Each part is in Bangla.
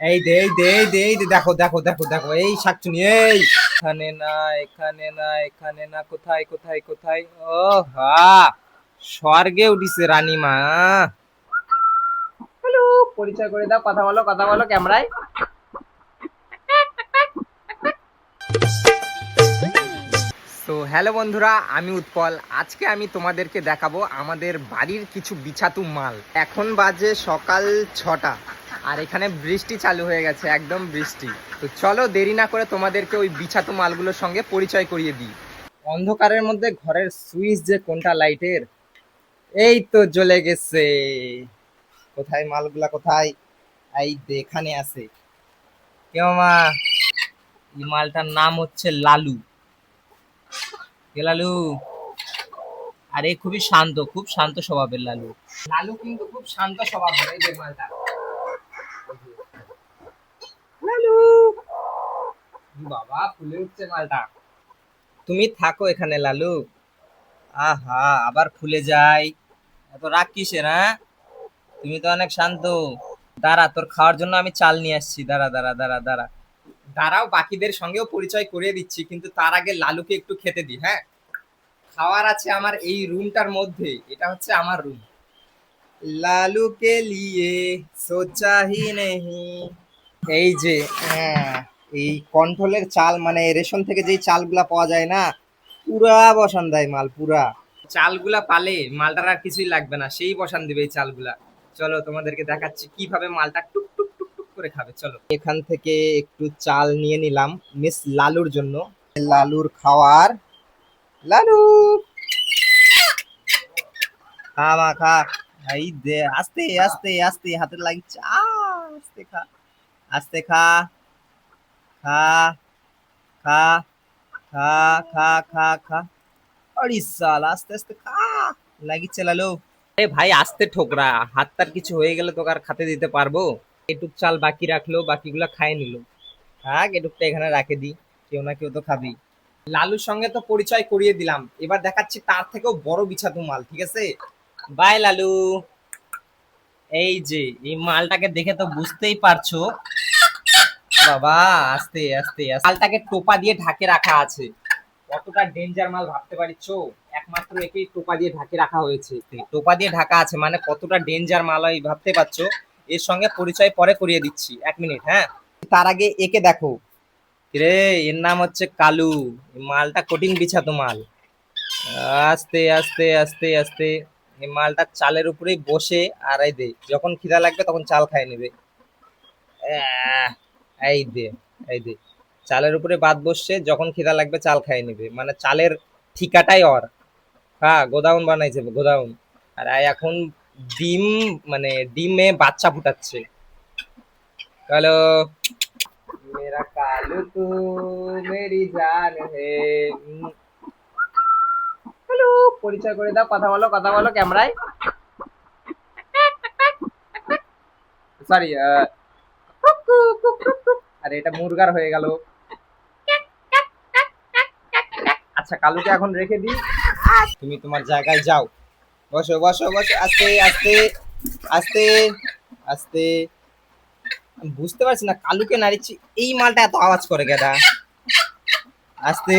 এই দে এই দে এই দে এই দে দেখো দেখো দেখো দেখো এই শাকচুনি এই। এখানে না এখানে না এখানে না কোথায় কোথায় কোথায়? ও হা স্বর্গে উঠিছে রানীমা হ্যালো পরিচয় করে দাও কথা বলো কথা বলো ক্যামেরায়। তো হ্যালো বন্ধুরা আমি উৎপল। আজকে আমি তোমাদেরকে দেখাবো আমাদের বাড়ির কিছু বিছাতু মাল। এখন বাজে সকাল ছটা। আর এখানে বৃষ্টি চালু হয়ে গেছে, একদম বৃষ্টি। তো চলো দেরি না করে তোমাদেরকে ওই বিছাতু মালগুলোর সঙ্গে পরিচয় করিয়ে দিই। অন্ধকারের মধ্যে ঘরের সুইচ যে কোনটা লাইটের? এই তো জ্বলে গেছে। কোথায় মালগুলা, কোথায়? এই এখানে আছে। কেউ মা, এই মালটার নাম হচ্ছে লালু। কে লালু? আরে খুবই শান্ত, খুব শান্ত স্বভাবের লালু। লালু কিন্তু খুব শান্ত স্বভাবের এই মালটা লালু বাবা, ফুলে উঠছে মালটা। তুমি থাকো এখানে, লালু। আহা, আবার ফুলে যাই। এত রাগ কিসের হ্যাঁ? তুমি তো অনেক শান্ত। দাঁড়া, তোর খাওয়ার জন্য আমি চাল নিয়ে আসছি। দাঁড়া দাঁড়া দাঁড়া দাঁড়া। দাঁড়াও, বাকিদের সঙ্গেও পরিচয় করিয়ে দিচ্ছি, কিন্তু তার আগে লালুকে একটু খেতে দিই হ্যাঁ? খাওয়ার আছে আমার এই রুমটার মধ্যে। এটা হচ্ছে আমার রুম। লালু কে লিয়ে সোচা হি নেহি এই যে হ্যাঁ, এই কন্ট্রোলের চাল মানে রেশন থেকে যেই চালগুলা পাওয়া যায় না পুরা বসান দেয় মাল পুরা। চালগুলা পালে মালটার আর কিছুই লাগবে না সেই বসান দিবে এই চালগুলা। চলো তোমাদেরকে দেখাচ্ছি কীভাবে মালটা টুক টুক টুক টুক করে খাবে চলো। এখান থেকে একটু চাল নিয়ে নিলাম মিস লালুর জন্য। লালুর খাওয়ার লালু! খা মা খা। এই দে আস্তে আস্তে আস্তে হাতে লাগিচ্ছে আ, আস্তে খা। আস্তে খা খা খা খা খা খা খা। আরে সাল আস্তে আস্তে খা। লাগিচ্ছে লালু। এ ভাই, আস্তে ঠোকরা। হাত তার কিছু হয়ে গেলে তোকে আর খাতে দিতে পারব? এটুক চাল বাকি রাখল, বাকিগুলো খায় নিল। থাক এটুকটা এখানে রাখে দি কেউ না কেউ তো খাবি। লালুর সঙ্গে তো পরিচয় করিয়ে দিলাম। এবার দেখাচ্ছি তার থেকেও বড় বিছাতু মাল, ঠিক আছে? বাই লালু। এই যে, এই মালটাকে দেখে তো বুঝতেই পারছ। বাবা, আস্তে আস্তে। মালটাকে টোপা দিয়ে ঢাকে রাখা আছে। কতটা ডেঞ্জার মাল ভাবতে পারছ? একমাত্র একেই টোপা দিয়ে ঢাকে রাখা হয়েছে। টোপা দিয়ে ঢাকা আছে মানে কতটা ডেঞ্জার মাল হয় ভাবতে পারছ? এর সঙ্গে পরিচয় পরে করিয়ে দিচ্ছি। এক মিনিট হ্যাঁ? তার আগে একে দেখো। রে এর নাম হচ্ছে কালু। মালটা কঠিন বিছাতো মাল। আস্তে আস্তে আস্তে আস্তে। এই মালটা চালের উপরেই বসে আর এই দে যখন খিদা লাগবে তখন চাল খাই নেবে আহ, এই দে এই দে চালের উপরে বাদ বসছে যখন খিদা লাগবে চাল খাই নেবে মানে চালের ঠিকাটাই ওর হ্যাঁ গোদাউন বানাইছে গোদাউন আর আয় এখন ডিম মানে ডিমে বাচ্চা ফুটাচ্ছে হ্যালো मेरा कालू तू मेरी जान है হ্যালো পরিচয় করে দাও, কথা বলো কথা বলো ক্যামেরায়। সরি আরে এটা মুরগার হয়ে গেল। আচ্ছা কালুকে এখন রেখে দিই। তুমি তোমার জায়গায় যাও। বসো বসো বসো, আস্তে আস্তে আস্তে আস্তে। বুঝতে পারছি না, কালুকে নাড়িচ্ছি, এই মালটা এত আওয়াজ করে গেদা। আস্তে।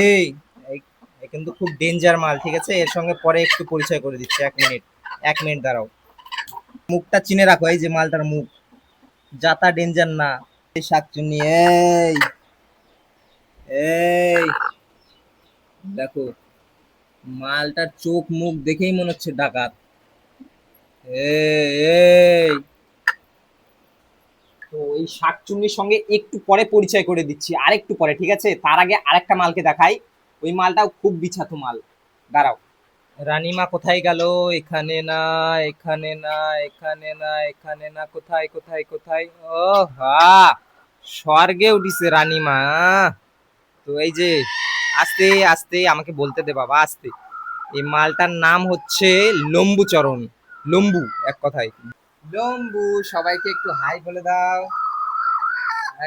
কিন্তু খুব ডেঞ্জার মাল, ঠিক আছে? এর সঙ্গে পরে একটু পরিচয় করে দিচ্ছি, এক মিনিট এক মিনিট দাঁড়াও। মুখটা চিনে রাখো, এই যে মালটার মুখ। যাতা ডেঞ্জার না। এই শাকচুন্নি, এই এই, দেখো, মালটার চোখ মুখ দেখেই মনে হচ্ছে ডাকাত। এই, তো এই শাকচুন্নির সঙ্গে একটু পরে পরিচয় করে দিচ্ছি, আরেকটু পরে, ঠিক আছে? তার আগে আরেকটা মালকে দেখাই। ওই মালটাও খুব বিছাতো মাল। দাঁড়াও। রানীমা কোথায় গেল? এখানে না এখানে না এখানে না এখানে না, কোথায় কোথায় কোথায়? ও হা স্বর্গে উঠিছে রানীমা। তো এই যে, আস্তে আস্তে আমাকে বলতে দে বাবা, আস্তে। এই মালটার নাম হচ্ছে লম্বুচরণ। লম্বু, এক কথায়। লম্বু, সবাইকে একটু হাই বলে দাও।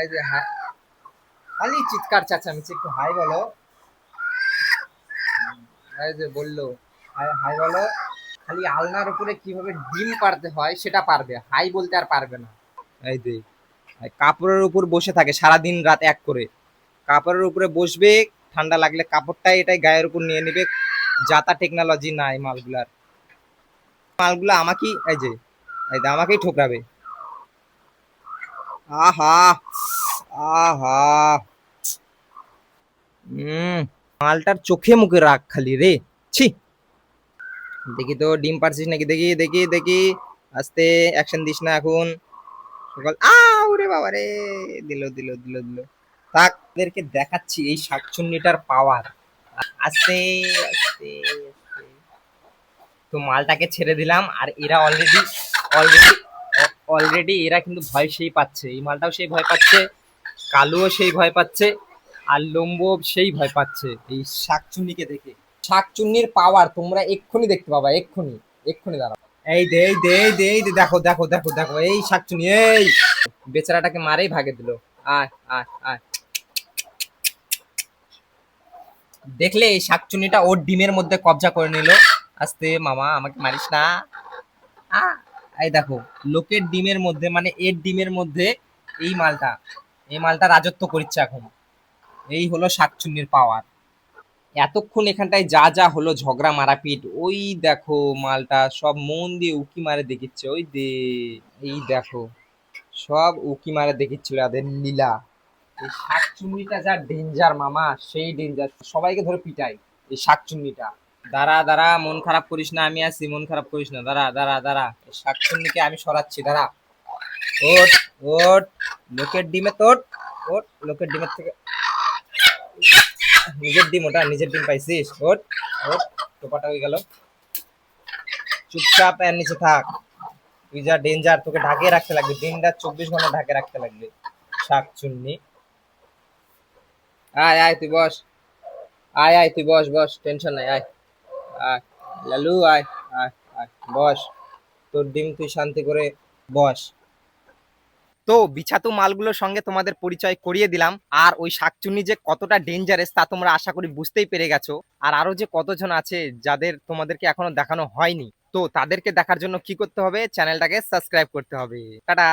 এই যে হাই খালি চিৎকার চাচামেচি, একটু হাই বলো। যে বলল হাই বলো, খালি আলনার উপরে কীভাবে ডিম পারতে হয় সেটা পারবে, হাই বলতে আর পারবে না। এই যে কাপড়ের উপর বসে থাকে সারাদিন রাত এক করে। কাপড়ের উপরে বসবে, ঠান্ডা লাগলে কাপড়টাই এটাই গায়ের উপর নিয়ে নেবে। যাতা টেকনোলজি নাই মালগুলার। মালগুলো আমাকেই, এই যে এই যে আমাকেই ঠোকরাবে। আহা আহা। হুম মালটার চোখে মুখে রাখ খালি রে। ছি। দেখি তো, ডিম পারছিস নাকি? দেখি দেখি দেখি। আস্তে অ্যাকশন দিস না এখন। সকাল আ ওরে বাবা রে। দিল দিল দিল দিল। থাক এদেরকে দেখাচ্ছি এই শাকচুন্নিটার পাওয়ার আস্তে আস্তে। তো মালটাকে ছেড়ে দিলাম, আর এরা অলরেডি অলরেডি অলরেডি এরা কিন্তু ভয় সেই পাচ্ছে। এই মালটাও সেই ভয় পাচ্ছে, কালুও সেই ভয় পাচ্ছে। আর লম্বো সেই ভয় পাচ্ছে। এই শাকচুন্নিকে দেখে। শাকচুন্নির পাওয়ার তোমরা এক্ষুনি দেখতে পাবা, এক্ষুনি এক্ষুনি দাঁড়াও। এই দে এই দে এই দে, এই দেখো দেখো দেখো দেখো, এই শাকচুন্নি এই! বেচারাটাকে মারেই ভাগে দিল। আয় আয় আয়। দেখলে এই শাকচুন্নিটা ওর ডিমের মধ্যে কবজা করে নিল। আস্তে, মামা, আমাকে মারিস না। এই দেখো, লোকের ডিমের মধ্যে মানে এর ডিমের মধ্যে এই মালটা এই মালটা রাজত্ব করছে এখন। এই হলো শাকচুন্নির পাওয়ার এতক্ষণ এখানটায় যা যা হলো ঝগড়া মারাপিট, ওই দেখো মালটা সব মন দিয়ে উকি মারে দেখিচ্ছে, ওই দে, এই দেখো, সব উকি মারে দেখিচ্ছিল এদের লীলা। এই শাকচুন্নিটা যা ডেঞ্জার মামা, সেই ডেঞ্জার সবাইকে ধরে পিটাই এই শাকচুন্নিটা। দাঁড়া দাঁড়া, মন খারাপ করিস না, আমি আছি, মন খারাপ করিস না, দাঁড়া দাঁড়া দাঁড়া, এই শাকচুন্নিকে আমি সরাচ্ছি, দাঁড়া। ওট ওট লোকের ডিমে তোট ওট লোকের ডিমের থেকে নিজের ডিম ওটা, নিজের ডিম পাইছিস? ওট ওট, টোপাটা হয়ে গেল। চুপচাপ এর নিচে থাক। তুই যা ডেঞ্জার তোকে ঢাকে রাখতে লাগবে। দিনটা চব্বিশ ঘণ্টা ঢাকে রাখতে লাগবে। শাক চুন্নি। আয় আয়, তুই বস। আয় আয়, তুই বস বস। টেনশন নাই, আয়। আয়, লালু, আয় আয় আয়, বস। তোর ডিম তুই শান্তি করে বস। তো বিছাতু মালগুলোর সঙ্গে তোমাদের পরিচয় করিয়ে দিলাম। আর ওই শাকচুন্নি যে কতটা ডেঞ্জারেস তা তোমরা আশা করি বুঝতেই পেরে গেছো। আর আরও যে কতজন আছে যাদের তোমাদেরকে এখনও দেখানো হয়নি, তো তাদেরকে দেখার জন্য কি করতে হবে? চ্যানেলটাকে সাবস্ক্রাইব করতে হবে। টাটা!